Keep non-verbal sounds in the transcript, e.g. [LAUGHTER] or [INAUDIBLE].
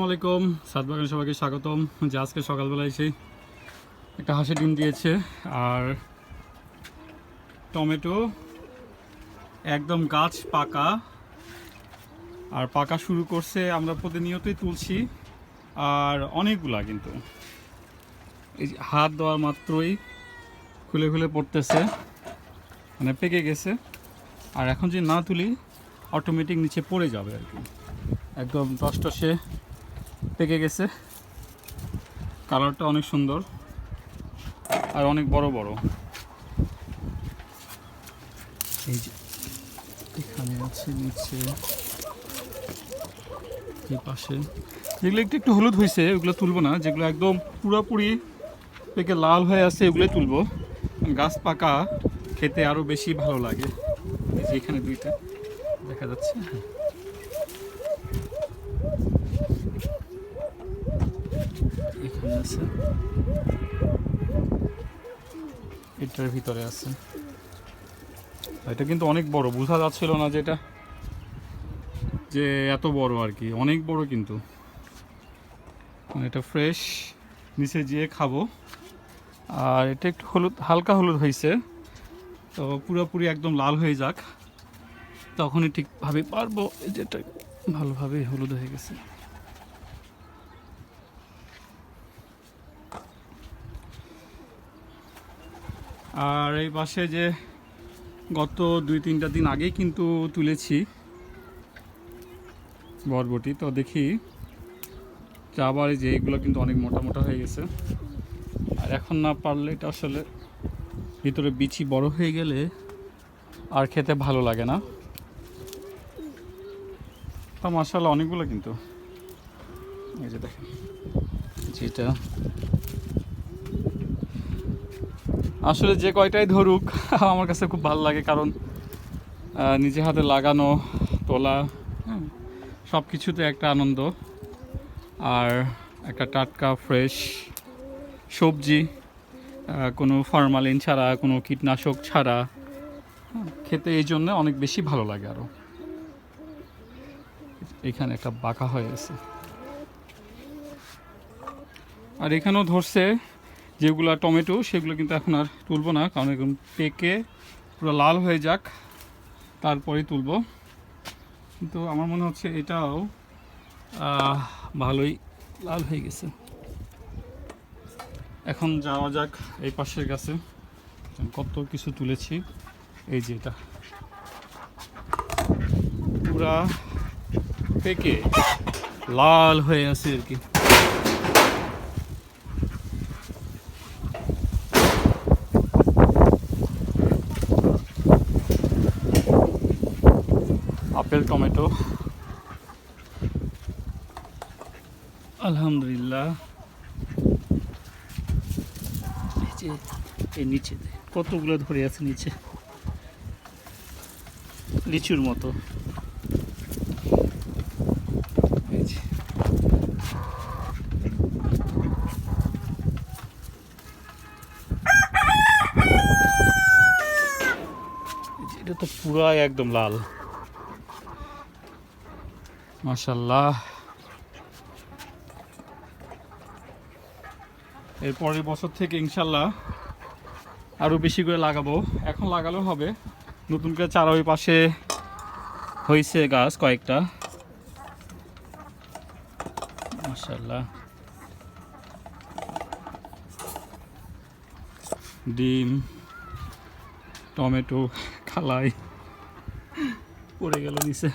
আসসালামাইকুম সাতবাগান সবাইকে স্বাগতম। যে আজকে সকালবেলা এসে একটা হাঁসের ডিম দিয়েছে আর টমেটো, একদম গাছ পাকা। আর পাকা শুরু করছে, আমরা প্রতিনিয়তই তুলছি, আর অনেকগুলা কিন্তু। এই হাত দেওয়ার মাত্রই খুলে খুলে পড়তেছে মানে পেকে গেছে। আর এখন যদি না তুলি অটোমেটিক নিচে পড়ে যাবে আর কি। একদম টসটসে পেকে গেছে। কালারটা অনেক সুন্দর আর অনেক বড় বড়। এই যে এখানে আছে নিচে এই পাশে। যেগুলো একটু একটু হলুদ হয়েছে, ওগুলো তুলবো না, যেগুলো একদম পুরোপুরি পেকে লাল হয়ে আছে এগুলোই তুলবো। গাছ পাকা, খেতে আরও বেশি ভালো লাগে। যে এখানে দুইটা দেখা যাচ্ছে। এখানে আছে। এটার ভিতরে আছে। এটা কিন্তু অনেক বড়, বোঝা যাচ্ছিল না যেটা। যে এত বড় আর কি, অনেক বড় কিন্তু। মানে এটা ফ্রেশ নিচে যেয়ে খাব। আর এটা একটু হলুদ, হালকা হলুদ হয়েছে। তো পুরোপুরি একদম লাল হয়ে যাক। তখনই ঠিকভাবে পারব। যেটা ভালোভাবে হলুদ হয়ে গেছে। আর এই পাশে যে গত দুই, তিনটা দিন আগেই কিন্তু তুলেছি বরবটি। তো দেখি চা বাড়ি যে এইগুলো কিন্তু অনেক মোটা মোটা হয়ে গেছে। আর এখন না পারলে এটা আসলে ভিতরে বিচি বড় হয়ে গেলে আর খেতে ভালো লাগে না। তা মাসাল্লাহ অনেকগুলো কিন্তু। এই যে দেখেন, যেটা আসলে যে কয়টাই ধরুক [LAUGHS] আমার কাছে খুব ভালো লাগে কারণ নিজে হাতে লাগানো তোলা হ্যাঁ, সব কিছুতে একটা আনন্দ। আর একটা টাটকা ফ্রেশ সবজি কোনো ফরমালিন ছাড়া কোনো কীটনাশক ছাড়া হ্যাঁ, খেতে এই জন্য অনেক বেশি ভালো লাগে আরও এখানে একটা বাঁকা হয়ে গেছে। আর এখানেও ধরছে যেগুলো টমেটো, সেগুলো কিন্তু এখন আর তুলবো না, কারণ এখন পেকে পুরো লাল হয়ে যাক, তারপরেই তুলবো। কিন্তু আমার মনে হচ্ছে এটাও ভালোই লাল হয়ে গেছে। এখন যাওয়া যাক এই পাশের গাছে। কত কিছু তুলেছি, এই যে এটা। পুরা পেকে লাল হয়ে আছে আর কি। আপেল টমেটো আলহামদুলিল্লাহ এই নিচে, কতগুলো ধরে আছে নিচে? লিচুর মতো। এটা তো পুরাই একদম লাল। মাশাল্লাহ এর পরের বছর থেকে ইনশাল্লাহ আরও বেশি করে লাগাবো। এখন লাগালেও হবে। নতুন করে চারা ওই পাশে হয়েছে গাছ কয়েকটা। মাশাল্লাহ ডিম, টমেটো খালাই পড়ে গেল নিচে।